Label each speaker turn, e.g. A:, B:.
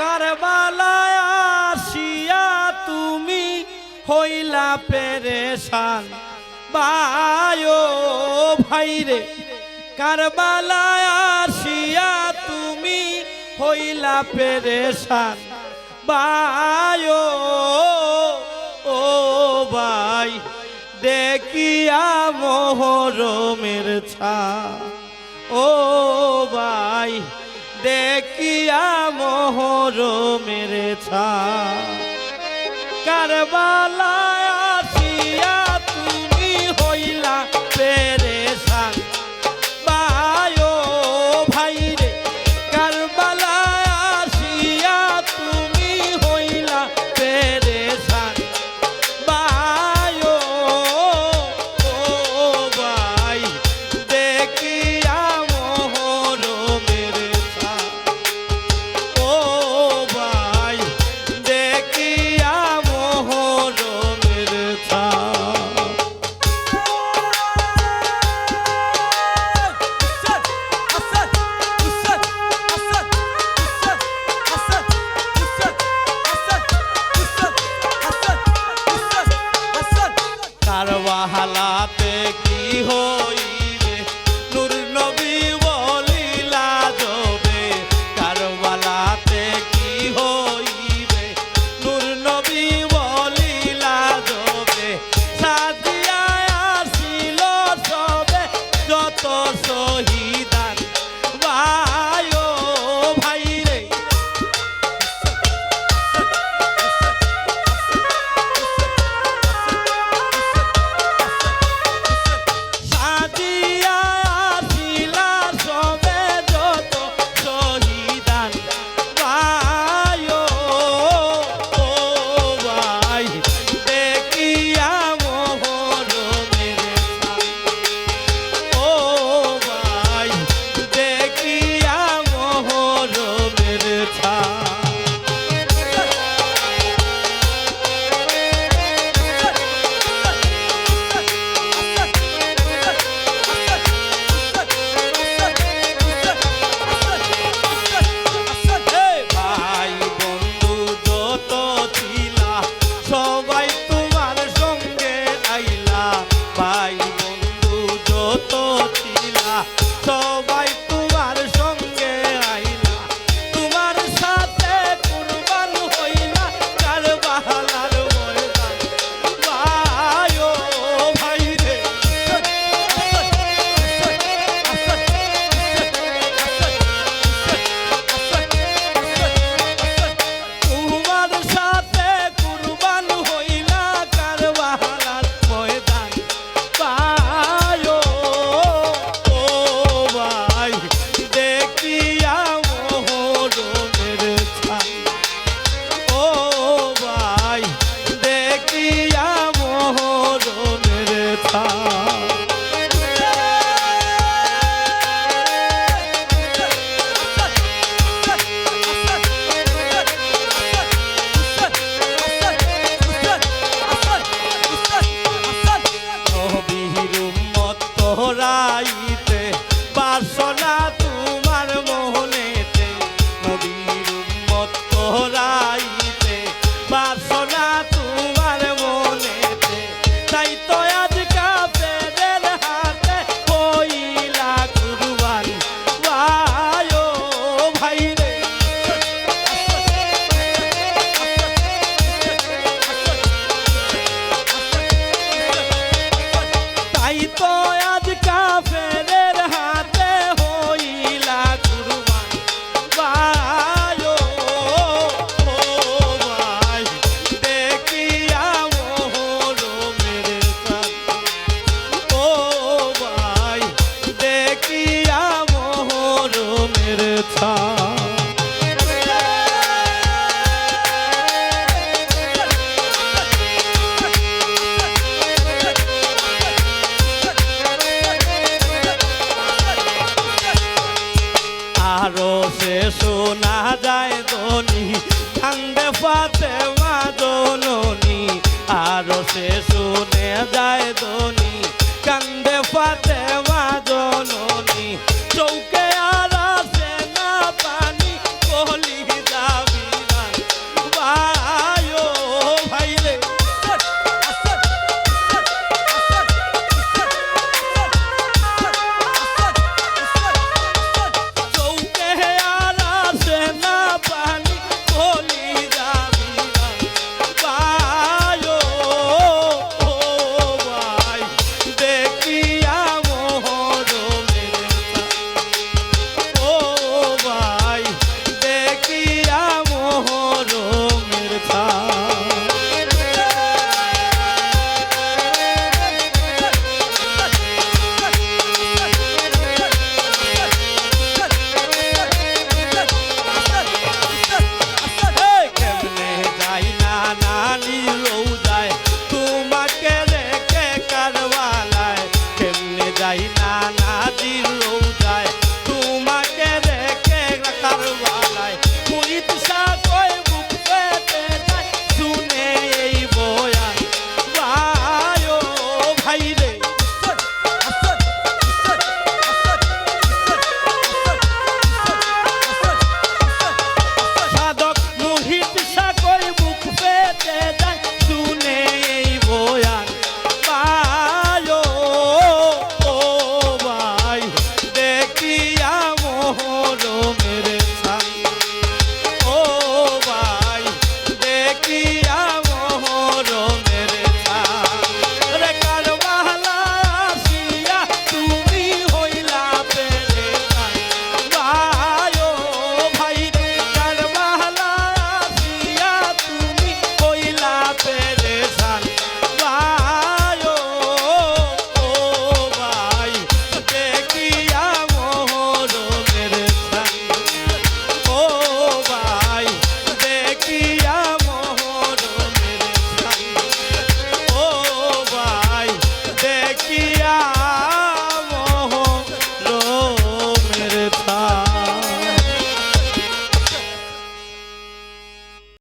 A: কারবালায় আসিয়া তুমি হইলা পেরেশান। বায়ো ভাইরে কারবালায় আসিয়া তুমি হইলা পেরেশান। বায়ো, ও ভাই, দেখিয়া মোহরমের ছা ও ভাই দেখিয়া মোহর মেরে ছা কারবালা not a প্রাণের ছা আরও সে যায় ধনি কান্দে পাতে মা জননী। আরও সে শুনে যায়